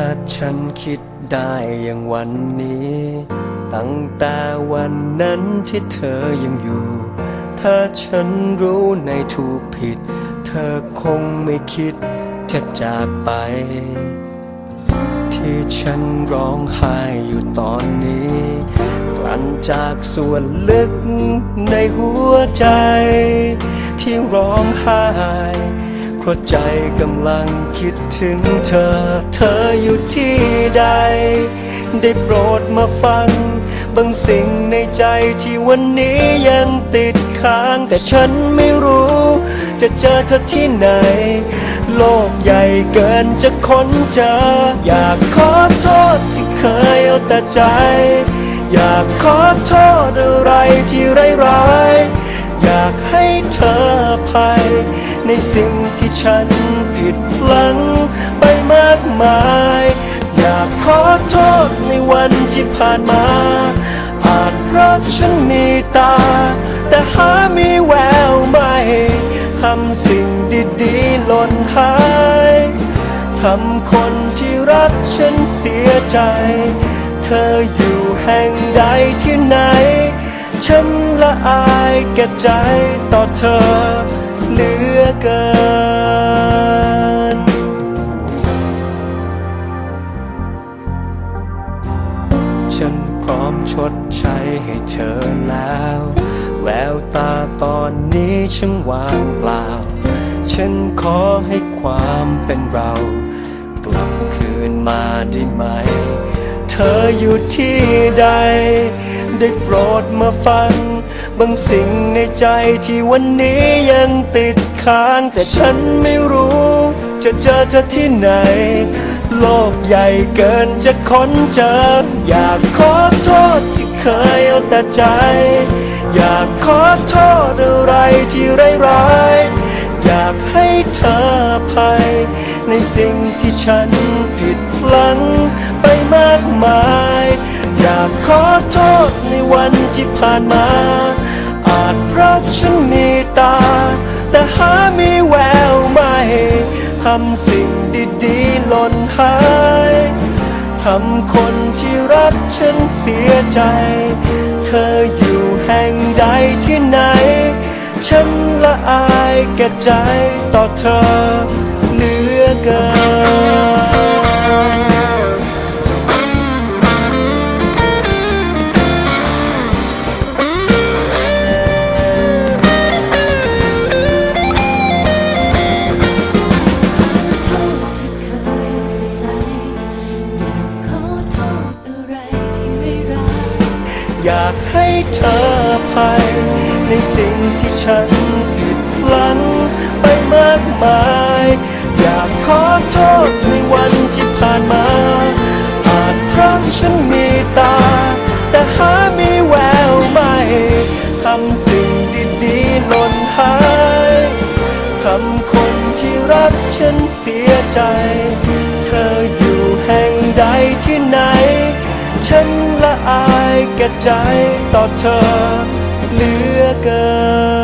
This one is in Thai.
ถ้าฉันคิดได้อย่างวันนี้ ตั้งแต่วันนั้นที่เธอยังอยู่ ถ้าฉันรู้ในถูกผิด เธอคงไม่คิดจะจากไป ที่ฉันร้องไห้อยู่ตอนนี้กลั่นจากส่วนลึกในหัวใจ ที่ร้องไห้ ราะใจกำลังคิดถึงเธอ เธออยู่ที่ใด ได้โปรดมาฟัง บางสิ่งในใจที่วันนี้ยังติดค้าง แต่ฉันไม่รู้ จะเจอเธอที่ไหน โลกใหญ่เกินจะค้นเจอ อยากขอโทษที่เคยเอาแต่ใจ อยากขอโทษอะไรที่ร้ายๆอยากให้เธออภัย ในสิ่งที่ฉันผิดพลั้งไปมากมาย อยากขอโทษในวันที่ผ่านมา อาจเพราะฉันมีตา แต่หามีแววไม่ทำสิ่งดีๆหล่นหายทำคนที่รักฉันเสียใจ เธออยู่แห่งใดที่ไหน ฉันละอายแก่ใจต่อเธอลื อเกิน ฉันพร้อมชดใช้ให้เธอแล้ว แววตาตอนนี้ช่างว่างเปล่า ฉันขอให้ความเป็นเรา กลับคืนมาได้ไหม เธออยู่ที่ใด ได้โปรดมาฟังบางสิ่งในใจที่วันนี้ยังติด ค้างแต่ฉันไม่รู้ จะเจอเธอที่ไหน โลกใหญ่เกินจะค้นเจอ อยากขอโทษที่เคยเอาแต่ใจ อยากขอโทษอะไรที่ร้ายๆอยากให้เธออภัย ในสิ่งที่ฉันผิดพลั้งไปมากมาย อยากขอโทษในวันที่ผ่านมา อาจเพราะฉันมีตา แต่หามีแววไม่ทำสิ่งดีๆหล่นหายทำคนที่รักฉันเสียใจ เธออยู่แห่งใดที่ไหน ฉันละอายแก่ใจต่อเธอเหลือเกินากให้เธอภัย ในสิ่งที่ฉันผิดพลั้งไปมากมาย อยากขอโทษในวันที่ผ่านมาอาจเพราะฉันมีตา แต่หามีแววไม่ทำสิ่งดีๆหล่นหายทำคนที่รักฉันเสียใจ เธออยู่แห่งใดที่ไหน ฉันละอายแก่ใจต่อเธอเหลือเกิน